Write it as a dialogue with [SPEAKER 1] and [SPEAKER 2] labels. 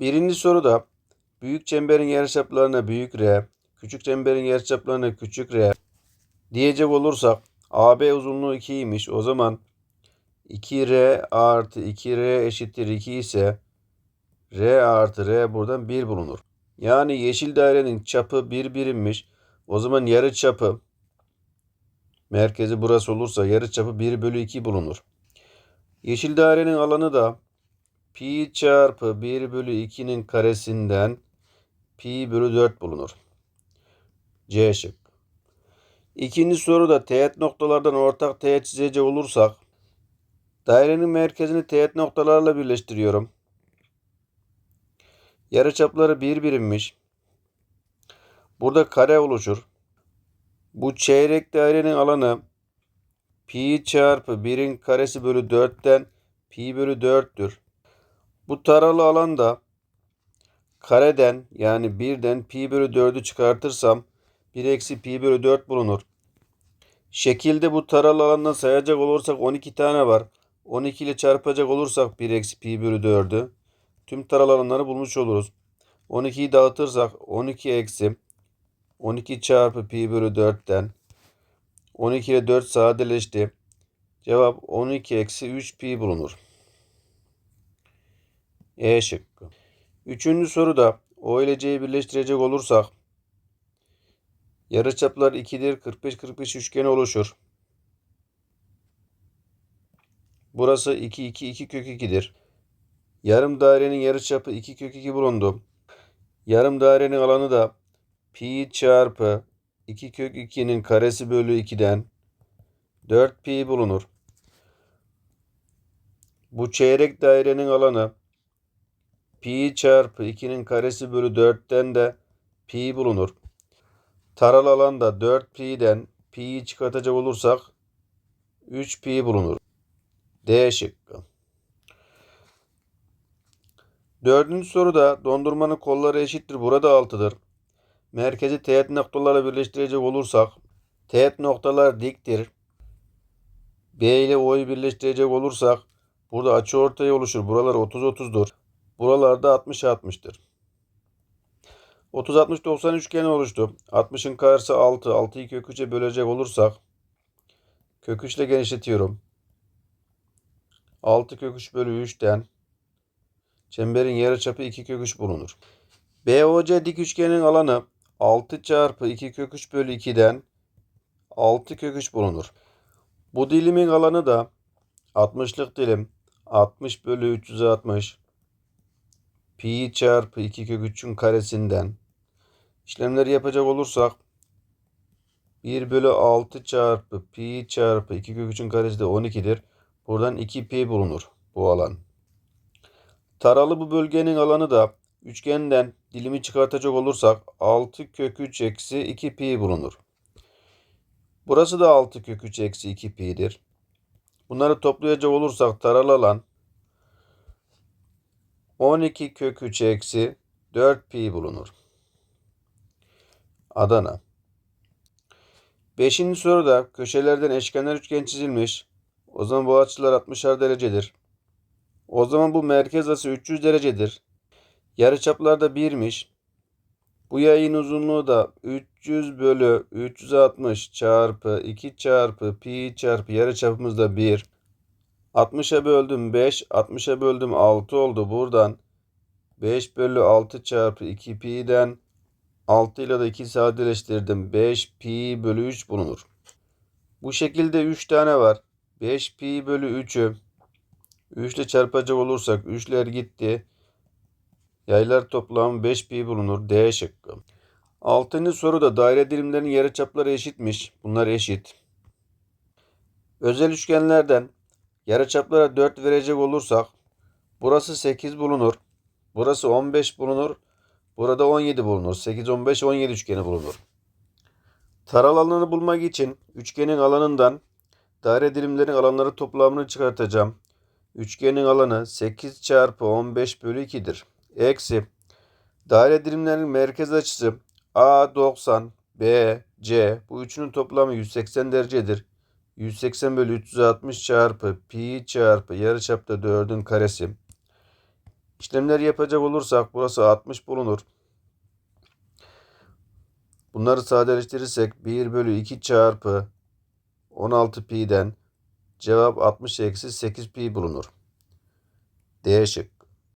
[SPEAKER 1] Birinci soruda büyük çemberin yarıçaplarına büyük R, küçük çemberin yarıçaplarına küçük R diyecek olursak AB uzunluğu 2'ymiş. O zaman 2R artı 2R eşittir 2 ise R artı R buradan 1 bulunur. Yani yeşil dairenin çapı 1 birimmiş. O zaman yarı çapı merkezi burası olursa yarı çapı 1 bölü 2 bulunur. Yeşil dairenin alanı da pi çarpı 1 bölü 2'nin karesinden pi bölü 4 bulunur. C şık. İkinci soruda teğet noktalardan ortak teğet çizecek olursak dairenin merkezini teğet noktalarla birleştiriyorum. Yarıçapları bir birimmiş. Burada kare oluşur. Bu çeyrek dairenin alanı pi çarpı 1'in karesi bölü 4'ten pi bölü 4'tür. Bu taralı alan da kareden yani 1'den pi bölü 4'ü çıkartırsam 1 eksi pi bölü 4 bulunur. Şekilde bu taralı alandan sayacak olursak 12 tane var. 12 ile çarpacak olursak 1 eksi pi bölü 4'ü tüm taralı alanları bulmuş oluruz. 12'yi dağıtırsak 12 eksi 12 çarpı pi bölü 4'ten 12 ile 4 sadeleşti. Cevap 12 eksi 3 pi bulunur. E şıkkı. Üçüncü soruda O ile C'yi birleştirecek olursak yarıçaplar 2'dir. 45-45 üçgeni oluşur. Burası 2 2 2 kök 2'dir. Yarım dairenin yarıçapı 2 kök 2 bulundu. Yarım dairenin alanı da pi çarpı 2 kök 2'nin karesi bölü 2'den 4 pi bulunur. Bu çeyrek dairenin alanı pi çarpı 2'nin karesi bölü 4'ten de pi bulunur. Taralı alanda 4 pi'den pi'yi çıkartacak olursak 3 pi bulunur. D şıkkı. Dördüncü soruda dondurmanın kolları eşittir. Burada 6'dır. Merkezi teğet noktalarla birleştirecek olursak teğet noktalar diktir. B ile O'yu birleştirecek olursak burada açı ortaya oluşur. Buralar 30 30'dur. Buralarda 60 60'tır. 30 60 90 üçgeni oluştu. 60'ın karşısı 6. 6'yı kök 3'e bölecek olursak kök 3 ile genişletiyorum. 6 kök 3 bölü 3'ten çemberin yarıçapı 2 kök 3 bulunur. BOC dik üçgenin alanı 6 çarpı 2 kök 3 bölü 2'den 6 kök 3 bulunur. Bu dilimin alanı da 60'lık dilim 60 bölü 360 pi çarpı 2 kök 3'ün karesinden işlemleri yapacak olursak 1 bölü 6 çarpı pi çarpı 2 kök 3'ün karesi de 12'dir. Buradan 2 pi bulunur bu alan. Taralı bu bölgenin alanı da üçgenden dilimi çıkartacak olursak 6 kök 3 eksi 2 pi bulunur. Burası da 6 kök 3 eksi 2 pi'dir. Bunları toplayacak olursak taralı alan 12 kök 3 eksi 4 pi bulunur. Adana. Beşinci soruda köşelerden eşkenar üçgen çizilmiş. O zaman bu açılar 60'ar derecedir. O zaman bu merkez açısı 300 derecedir. Yarıçaplar da 1'miş. Bu yayın uzunluğu da 300 bölü 360 çarpı 2 çarpı pi çarpı yarıçapımız da 1. 60'a böldüm 5, 60'a böldüm 6 oldu. Buradan 5 bölü 6 çarpı 2 pi'den 6 ile de 2 sadeleştirdim. 5 pi bölü 3 bulunur. Bu şekilde 3 tane var. 5 pi bölü 3'ü 3 ile çarpacak olursak 3'ler gitti. Yaylar toplamı 5 pi bulunur. D şıkkı. Altıncı soruda daire dilimlerinin yarıçapları eşitmiş. Bunlar eşit. Özel üçgenlerden yarıçaplara 4 verecek olursak burası 8 bulunur. Burası 15 bulunur. Burada 17 bulunur. 8, 15, 17 üçgeni bulunur. Taral alanını bulmak için üçgenin alanından daire dilimlerin alanları toplamını çıkartacağım. Üçgenin alanı 8 çarpı 15 bölü 2'dir. Eksi daire dilimlerinin merkez açısı A 90, B, C bu üçünün toplamı 180 derecedir. 180 bölü 360 çarpı pi çarpı yarıçapta 4'ün karesi İşlemleri yapacak olursak burası 60 bulunur. Bunları sadeleştirirsek 1 bölü 2 çarpı 16 pi'den cevap 60 eksi 8 pi bulunur. D şık.